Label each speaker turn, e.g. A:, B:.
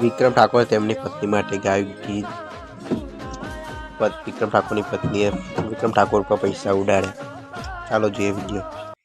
A: વિક્રમ ઠાકોરે તેમની પત્ની માટે ગાયું ગીત વિક્રમ ઠાકોરની પત્નીએ વિક્રમ ઠાકોર પર પૈસા ઉડાડ્યા. ચાલો જોઈએ વીડિયો.